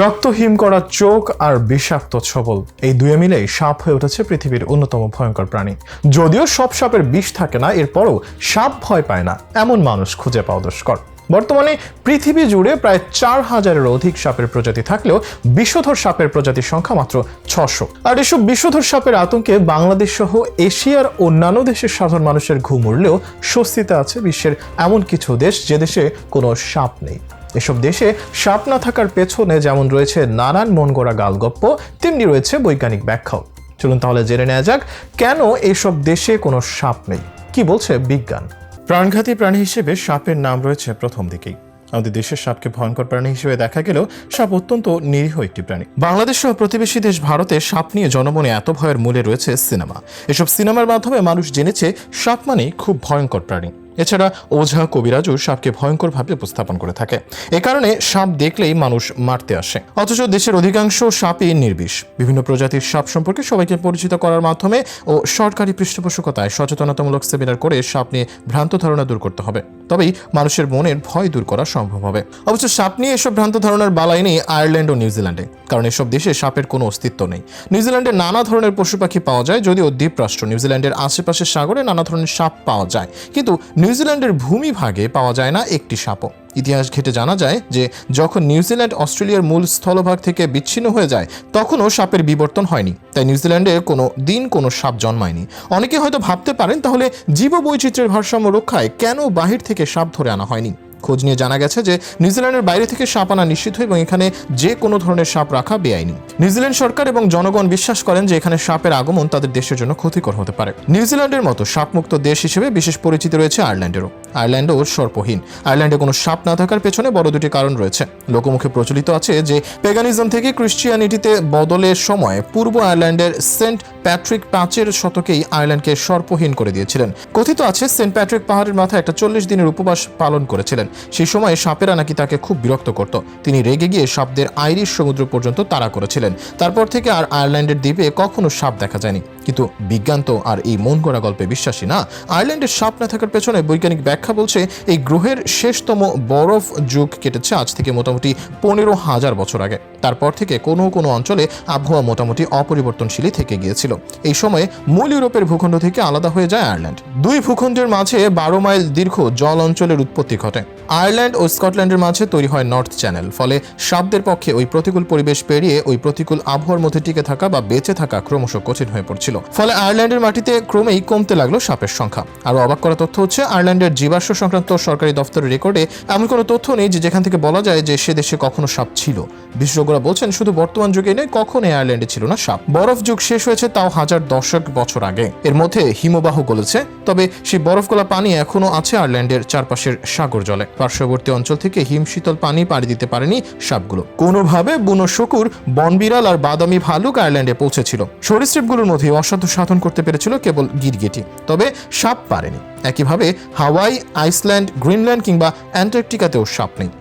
রক্তহীন করা চোখ আর বিষাক্ত ছবল। এই দুয়ে মিলেই সাপ হয়ে উঠেছে পৃথিবীর অন্যতম ভয়ঙ্কর প্রাণী। যদিও সব সাপের বিষ থাকে না, এরপরও সাপ ভয় পায় না, এমন মানুষ খুঁজে পাওয়া দুষ্কর। বর্তমানে পৃথিবী জুড়ে প্রায় চার হাজারের অধিক সাপের প্রজাতি থাকলেও বিষধর সাপের প্রজাতির সংখ্যা মাত্র ছশো। আর এসব বিষধর সাপের আতঙ্কে বাংলাদেশ সহ এশিয়ার অন্যান্য দেশের সাধারণ মানুষের ঘুম উড়লেও স্বস্তিতে আছে বিশ্বের এমন কিছু দেশ যে দেশে কোনো সাপ নেই। এসব দেশে সাপ না থাকার পেছনে যেমন রয়েছে নানান মন গড়া গালগপ্প, তেমনি রয়েছে বৈজ্ঞানিক ব্যাখ্যাও। চলুন তাহলে জেনে নেওয়া যাক কেন এসব দেশে কোনো সাপ নেই। কি বলছে বিজ্ঞান? প্রাণঘাতী প্রাণী হিসেবে সাপের নাম রয়েছে প্রথম দিকেই। আমাদের দেশের সাপকে ভয়ঙ্কর প্রাণী হিসেবে দেখা গেলেও সাপ অত্যন্ত নিরীহ একটি প্রাণী। বাংলাদেশ সহ প্রতিবেশী দেশ ভারতে সাপ নিয়ে জনমনে এত ভয়ের মূলে রয়েছে সিনেমা। এসব সিনেমার মাধ্যমে মানুষ জেনেছে সাপ মানেই খুব ভয়ঙ্কর প্রাণী। এছাড়া ওঝা কবিরাজও সাপকে ভয়ঙ্করভাবে উপস্থাপন করে থাকে। এ কারণে সাপ দেখলেই মানুষ মারতে আসে। অথচ দেশের অধিকাংশ সাপই নির্বিষ। বিভিন্ন প্রজাতির সাপ সম্পর্কে সবাইকে পরিচিত করার মাধ্যমে ও সরকারি পৃষ্ঠপোষকতায় সচেতনতামূলক সেমিনার করে সাপ নিয়ে ভ্রান্ত ধারণা দূর করতে হবে। তবেই মানুষের মনের ভয় দূর করা সম্ভব হবে। অবশ্য সাপ নিয়ে এসব ভ্রান্ত ধারণার বালাই নেই আয়ারল্যান্ড ও নিউজিল্যান্ডে। কারণ এসব দেশে সাপের কোনো অস্তিত্ব নেই। নিউজিল্যান্ডে নানা ধরনের পশু পাখি পাওয়া যায়, যদিও দ্বীপরাষ্ট্র নিউজিল্যান্ডের আশেপাশের সাগরে নানা ধরনের সাপ পাওয়া যায়। কিন্তু নিউজিল্যান্ডের ভূমিভাগে পাওয়া যায় না একটি সাপও। ইতিহাস ঘেটে জানা যায় যে, যখন নিউজিল্যান্ড অস্ট্রেলিয়ার মূল স্থলভাগ থেকে বিচ্ছিন্ন হয়ে যায়, তখনও সাপের বিবর্তন হয়নি। তাই নিউজিল্যান্ডে কোনো দিন কোনো সাপ জন্মায়নি। অনেকে হয়তো ভাবতে পারেন, তাহলে জীববৈচিত্র্যের ভারসাম্য রক্ষায় কেন বাহির থেকে সাপ ধরে আনা হয়নি? খোঁজ নিয়ে জানা গেছে যে নিউজিল্যান্ডের বাইরে থেকে সাপ আনা নিষিদ্ধ এবং এখানে যে কোনো ধরনের সাপ রাখা বেআইনি। নিউজিল্যান্ড সরকার এবং জনগণ বিশ্বাস করেন যে এখানে সাপের আগমন তাদের দেশের জন্য ক্ষতিকর হতে পারে। নিউজিল্যান্ডের মতো সাপমুক্ত দেশ হিসেবে বিশেষ পরিচিতি রয়েছে আয়ারল্যান্ডেরও। আয়ারল্যান্ডও সর্পহীন। আয়ারল্যান্ডে কোনো সাপ না থাকার পেছনে বড় দুটি কারণ রয়েছে। লোকমুখে প্রচলিত আছে যে, পেগানিজম থেকে ক্রিশ্চিয়ানিটিতে বদলের সময় পূর্ব আয়ারল্যান্ডের সেন্ট প্যাট্রিক পাঁচের শতকেই আয়ারল্যান্ডকে সর্পহীন করে দিয়েছিলেন। কথিত আছে, সেন্ট প্যাট্রিক পাহাড়ের মাথায় একটা চল্লিশ দিনের উপবাস পালন করেছিলেন। সেই সময় সাপেরা নাকি তাকে খুব বিরক্ত করত। তিনি রেগে গিয়ে সাপদের আইরিশ সমুদ্র পর্যন্ত তাড়া করেছিলেন। তারপর থেকে আর আয়ারল্যান্ডের দ্বীপে কখনো সাপ দেখা যায়নি। কিন্তু বিজ্ঞান তো আর এই মন গড়া গল্পে বিশ্বাসী না। আয়ারল্যান্ডের সাপ না থাকার পেছনে বৈজ্ঞানিক ব্যাখ্যা বলছে, এই গ্রহের শেষতম বরফ যুগ কেটেছে আজ থেকে মোটামুটি পনেরো হাজার বছর আগে। তারপর থেকে কোনো কোনো অঞ্চলে আবহাওয়া মোটামুটি অপরিবর্তনশীলই থেকে গিয়েছিল। এই সময়ে মূল ইউরোপের ভূখণ্ড থেকে আলাদা হয়ে যায় আয়ারল্যান্ড। দুই ভূখণ্ডের মাঝে বারো মাইল দীর্ঘ জল অঞ্চলের উৎপত্তি ঘটে। আয়ারল্যান্ড ও স্কটল্যান্ডের মাঝে তৈরি হয় নর্থ চ্যানেল, ফলে সাপদের পক্ষে ওই প্রতিকূল পরিবেশ পেরিয়ে ওই প্রতিকূল আবহাওয়ার মধ্যে টিকে থাকা বা বেঁচে থাকা ক্রমশ কঠিন হয়ে পড়ছিল। ফলে আয়ারল্যান্ডের মাটিতে ক্রমেই কমতে লাগল সাপের সংখ্যা। আরও অবাক করা তথ্য হচ্ছে, আয়ারল্যান্ডের জীবাশ্ম সংক্রান্ত সরকারি দফতরের রেকর্ডে এমন কোনো তথ্য নেই যে যেখান থেকে বলা যায় যে সে দেশে কখনো সাপ ছিল। বিশেষজ্ঞরা বলছেন, শুধু বর্তমান যুগে নয় কখনো আয়ারল্যান্ডে ছিল না সাপ। বরফ যুগ শেষ হয়েছে তাও হাজার দশক বছর আগে। এর মধ্যে হিমবাহ গলেছে, তবে সেই বরফ গলা পানি এখনও আছে আয়ারল্যান্ডের চারপাশের সাগর জলে। পার্শ্ববর্তী অঞ্চল থেকে হিমশীতল পানি পাড়ি দিতে পারেনি সাপগুলো। কোনোভাবে বুনো শুকুর, বনবিড়াল আর বাদামি ভালুক আয়ারল্যান্ডে পৌঁছেছিল। সরীসৃপগুলোর মধ্যে অসাধ্য সাধন করতে পেরেছিল কেবল গিরগিটি। তবে সাপ পারেনি। একইভাবে হাওয়াই, আইসল্যান্ড, গ্রিনল্যান্ড কিংবা অ্যান্টার্কটিকাতেও সাপ নেই।